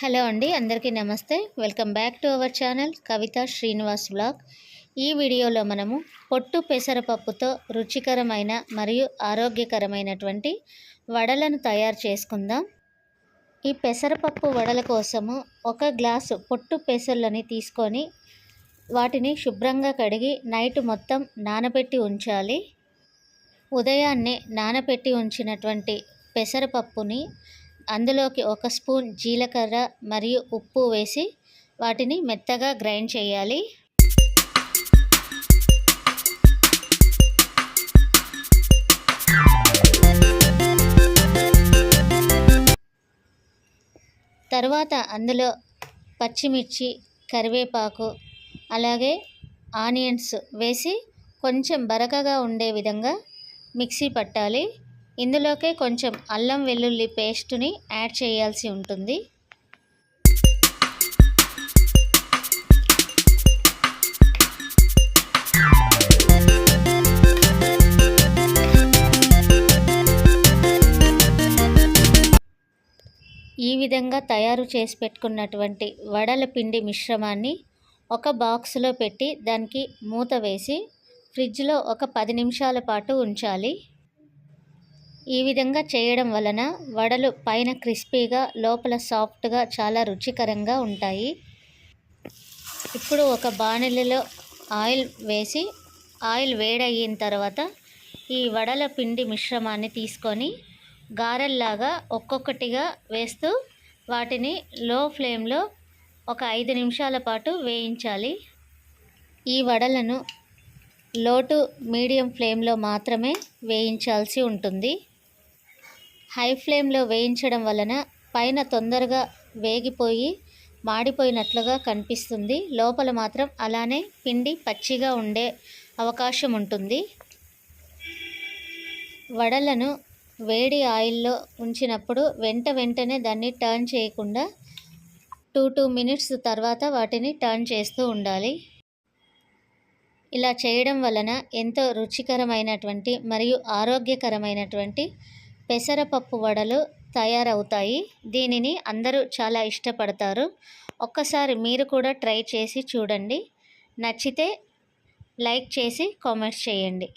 Hello అండి అందరికీ నమస్తే. Welcome back to our channel Kavitha Srinivas blog. ఈ వీడియోలో మనము పొట్టు పెసరపప్పుతో రుచికరమైన మరియు ఆరోగ్యకరమైనటువంటి వడలను తయారు చేసుకుందాం. ఈ పెసరపప్పు వడల కోసము ఒక గ్లాసు పొట్టు పెసర్లని తీసుకొని వాటిని శుభ్రంగా కడిగి నైట్ మొత్తం నానబెట్టి ఉంచాలి. ఉదయాన్నే నానబెట్టి ఉంచినటువంటి పెసరపప్పుని అందులోకి ఒక స్పూన్ జీలకర్ర మరియు ఉప్పు వేసి వాటిని మెత్తగా గ్రైండ్ చేయాలి. తర్వాత అందులో పచ్చిమిర్చి కరివేపాకు అలాగే ఆనియన్స్ వేసి కొంచెం బరకగా ఉండే విధంగా మిక్సీ పట్టాలి. ఇందులోకే కొంచెం అల్లం వెల్లుల్లి పేస్టుని యాడ్ చేయాల్సి ఉంటుంది. ఈ విధంగా తయారు చేసి పెట్టుకున్నటువంటి వడల పిండి మిశ్రమాన్ని ఒక బాక్స్లో పెట్టి దానికి మూత వేసి ఫ్రిడ్జ్లో ఒక పది నిమిషాల పాటు ఉంచాలి. ఈ విధంగా చేయడం వలన వడలు పైన క్రిస్పీగా లోపల సాఫ్ట్గా చాలా రుచికరంగా ఉంటాయి. ఇప్పుడు ఒక బాణలిలో ఆయిల్ వేసి ఆయిల్ వేడయిన తర్వాత ఈ వడల పిండి మిశ్రమాన్ని తీసుకొని గారెల్లాగా ఒక్కొక్కటిగా వేస్తూ వాటిని లో ఫ్లేమ్లో ఒక ఐదు నిమిషాల పాటు వేయించాలి. ఈ వడలను లోటు మీడియం ఫ్లేమ్లో మాత్రమే వేయించాల్సి ఉంటుంది. హై ఫ్లేమ్లో వేయించడం వలన పైన తొందరగా వేగిపోయి మాడిపోయినట్లుగా కనిపిస్తుంది. లోపల మాత్రం అలానే పిండి పచ్చిగా ఉండే అవకాశం ఉంటుంది. వడలను వేడి ఆయిల్లో ఉంచినప్పుడు వెంట వెంటనే దాన్ని టర్న్ చేయకుండా టూ టూ మినిట్స్ తర్వాత వాటిని టర్న్ చేస్తూ ఉండాలి. ఇలా చేయడం వలన ఎంతో రుచికరమైనటువంటి మరియు ఆరోగ్యకరమైనటువంటి పెసరపప్పు వడలు తయారవుతాయి. దీనిని అందరూ చాలా ఇష్టపడతారు. ఒక్కసారి మీరు కూడా ట్రై చేసి చూడండి. నచ్చితే లైక్ చేసి కామెంట్స్ చేయండి.